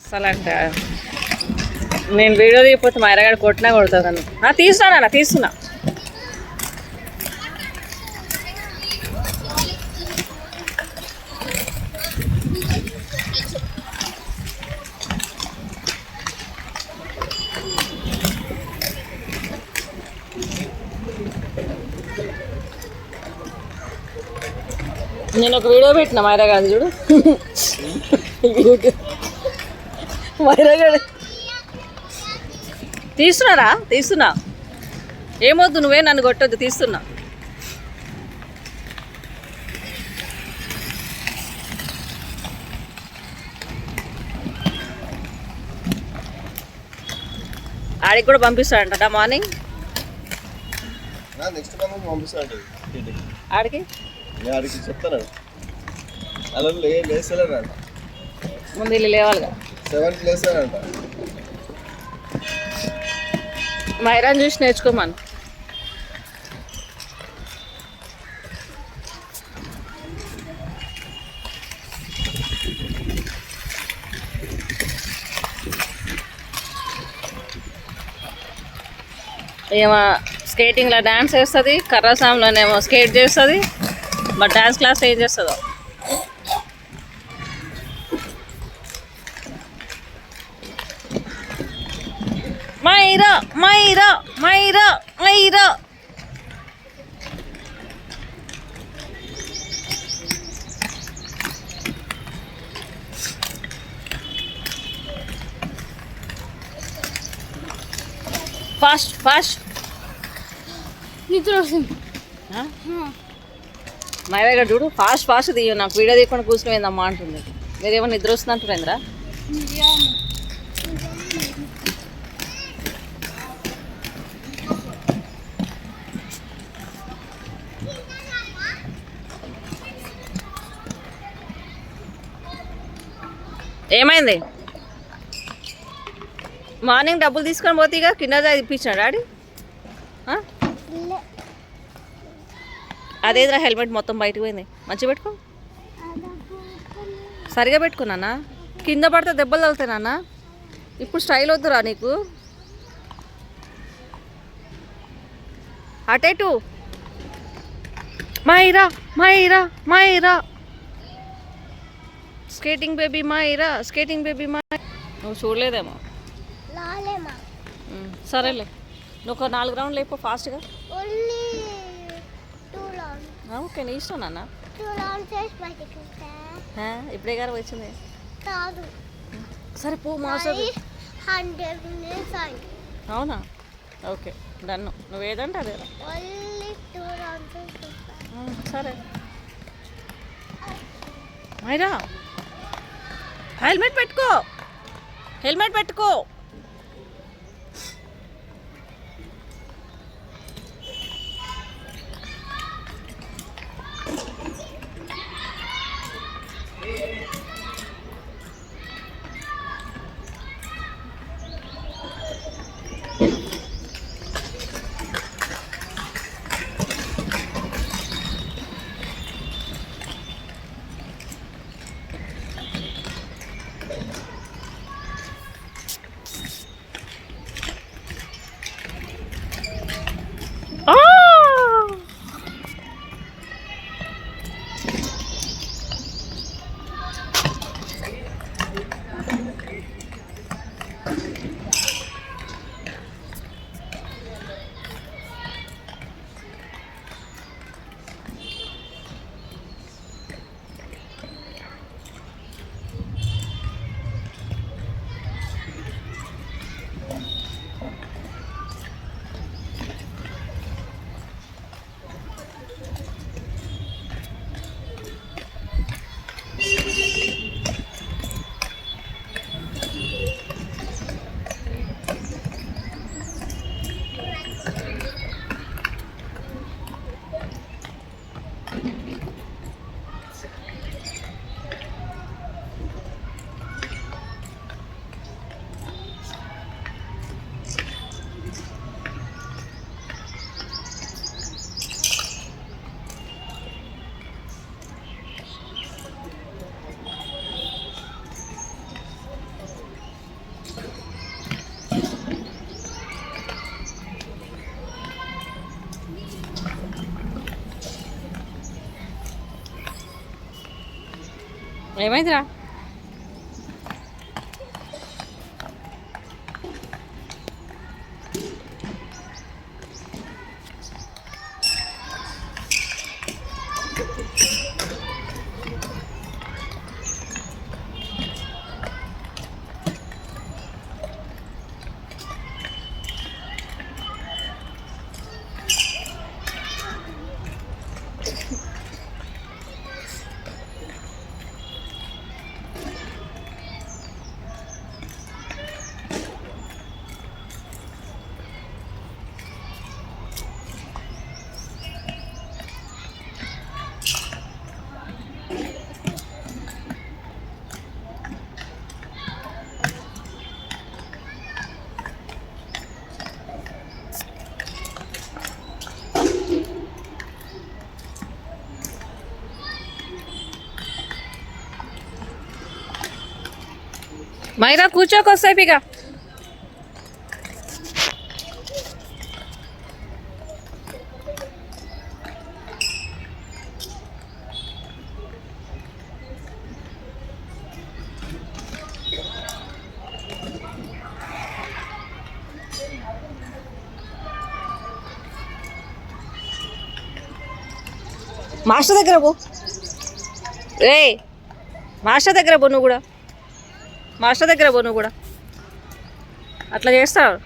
అస్సలు అంట నేను వీడియో తీయకపోతే మా ఎరగాడు కొట్టినా కొడుతుంది నన్ను. ఆ, తీస్తున్నా నాన్న తీస్తున్నా. నేను ఒక వీడియో పెట్టిన మైరా గారు చూడు. తీస్తున్నారా? తీస్తున్నా. ఏమొద్దు నువ్వే నన్ను కొట్టొద్దు తీస్తున్నా. ఆడికి కూడా పంపిస్తాడంట మార్నింగ్? నెక్స్ట్ పంపిస్తాను ఆడికి? నేను అడిగి చెప్తాను. అలా ముందు వీళ్ళు సెవెన్ సెవెన్కి అంట. మైరాన్ చూసి నేర్చుకోమను. ఏమో స్కేటింగ్లో డ్యాన్స్ వేస్తుంది కర్రసాంలోనేమో స్కేట్ చేస్తుంది మరి డ్యాన్స్ క్లాస్ ఏం చేస్తుందో. Myra Myra Myra Myra fast fast నిద్ర వస్తుంది మైరా గారు చూడు ఫాస్ట్ ఫాస్ట్ తీయ నాకు వీడియో తీయకుండా కూర్చుని అంటుంది. మీరేమో నిద్ర వస్తుంది అంటున్నారా ఏమైంది? మార్నింగ్ డబ్బులు తీసుకొని పోతేగా కింద ఇప్పించాడు డాడీ? అదేదిరా హెల్మెట్ మొత్తం బయటకు పోయింది. మంచిగా పెట్టుకో. సరిగా పెట్టుకున్నానా కింద పడితే దెబ్బలు తగులుతాయి ఇప్పుడు స్టైల్ వద్దురా నీకు. అటేటు Myra Myra Myra skating baby Myra skating baby my నువ్వు చూడలేదేమో. సరేలే. నువ్వు ఒక నాలుగు రౌండ్లు అయిపో ఫాస్ట్గా. ఓన్లీ టూ లాన్ ఓకే నీ ఇష్టం నాన్న. ఇప్పుడే గారు వచ్చింది. కాదు. సరే పో మాస్టర్ అవునా? ఓకే డన్ను నువ్వు ఏదంటే అదే. సరే. మైరా. హెల్మెట్ పెట్టుకో. హెల్మెట్ పెట్టుకో. Aí vai entrar. మైరా కూర్చోకొస్తాయి ఇక మాస్టర్ దగ్గర పో రే మాస్టర్ దగ్గర పో నువ్వు కూడా మాస్టర్ దగ్గర పో నువ్వు కూడా. అట్లా చేస్తారు.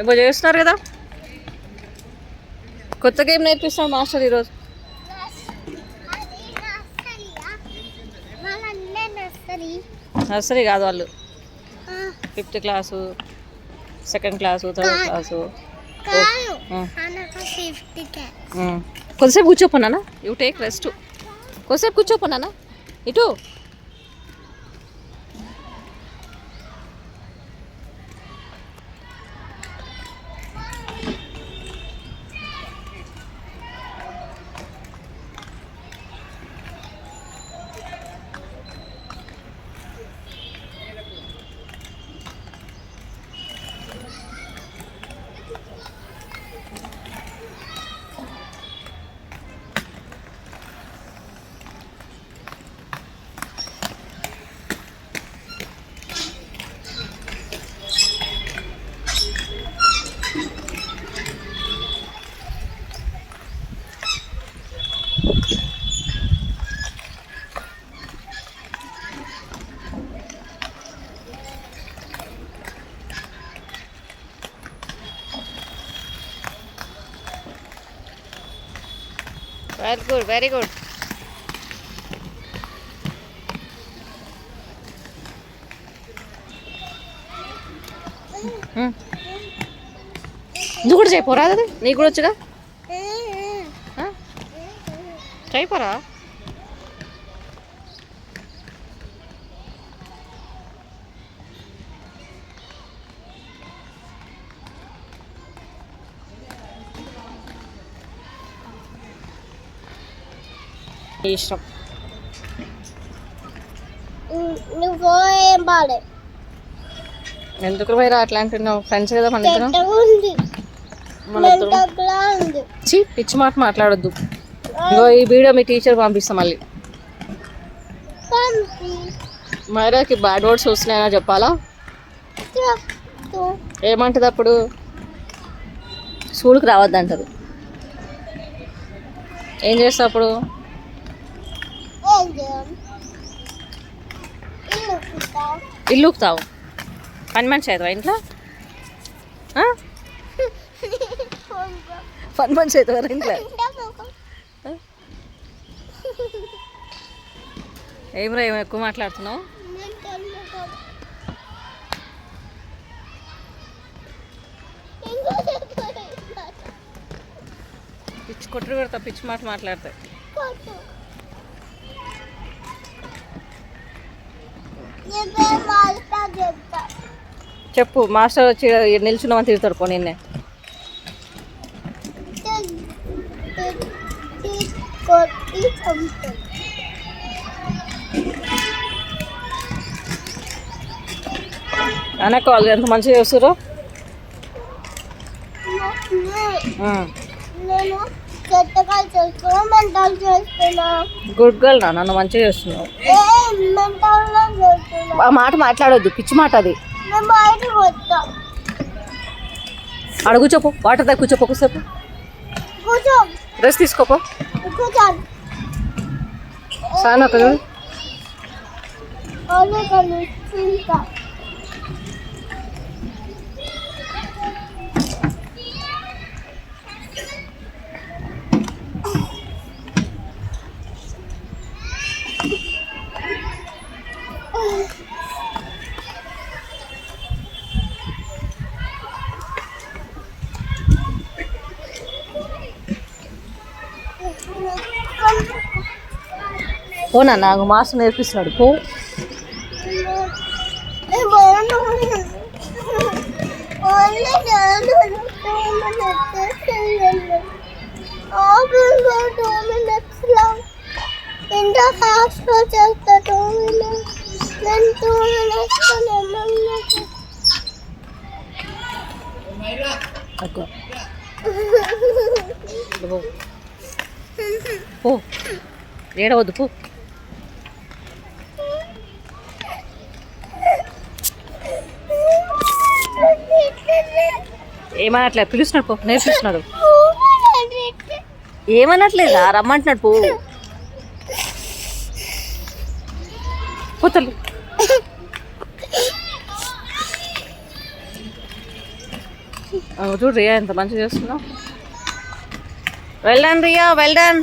ఏమో చేస్తున్నారు కదా. కొత్త గేమ్ నేర్పిస్తాడు మాస్టర్ ఈరోజు? నర్సరీ కాదు వాళ్ళు. Fifth class second class third class. కాదు. ఆ. అనక ఫిఫ్త్ కే ఉమ్. కొద్దిసేపు కూర్చోపోనానా యూ టేక్ రెస్ట్. కొద్దిసేపు కూర్చోపోనానా ఇటు. వెరీ గుడ్ వెరీ గుడ్ నువ్వు కూడా చేయపోరా అది నీకు కూడా వచ్చుగా? ఆ? చేయపోరా ఇష్టం. నువ్వు ఏం బాలే. ఎందుకు పోయిరా అట్లా అంటున్నావు ఫ్రెండ్స్ కదా మన ఇద్దరం? పిచ్చి మాట మాట్లాడొద్దు. ఇగో ఈ వీడియో మీ టీచర్ పంపిస్తాం మళ్ళీ. మైరాకి బ్యాడ్ వర్డ్స్ వస్తున్నాయని చెప్పాలా? ఏమంటది అప్పుడు? స్కూల్కి రావద్దు అంటది ఏం చేస్తావు అప్పుడు? ఇల్లుకుతావు పని మనిషి అవుతావా ఇంట్లో? పని మనిషి అవుతావా ఇంట్లో? ఏమిరా ఏమో ఎక్కువ మాట్లాడుతున్నావు? పిచ్చి కొట్టుడు పెడతా పిచ్చి మాట మాట్లాడతాయి చెప్పు మాస్టర్ వచ్చి నిల్చున్నామని తిడతాడు పో నిన్నే. అనక వాళ్ళు ఎంత మంచిగా చేస్తారో గుడ్ గర్ల్ నా నన్ను మంచిగా చేస్తున్నావు. ఆ మాట మాట్లాడొద్దు పిచ్చి మాట అది. ఆడ కూర్చోపో వాటర్ దగ్గర కూర్చోపో కూర్చోపో కూర్చో. డ్రెస్ తీసుకోపో కూర్చో. సాను అక్కడ చూడు ఓన్లీ కలుస్తుంటా పో నాన్న నాకు మాస్టర్ నేర్పిస్తున్నాడు. పో. నేను బాగున్నా ఓన్లీ నేను టూ మినిట్స్లో ఇంత ఫాస్ట్గా చేస్తా టూ మినిట్స్ నేను టూ. పో. పో. ఏడవద్దు పో. ఏమనట్లే పిలుస్తున్నాడు పో. నేర్పిస్తున్నాడు ఏమనట్లేదా? రమ్మంటున్నాడు పో. పోతలు చూడు రియా ఎంత మంచిగా చేస్తున్నావు well done Riya. Well done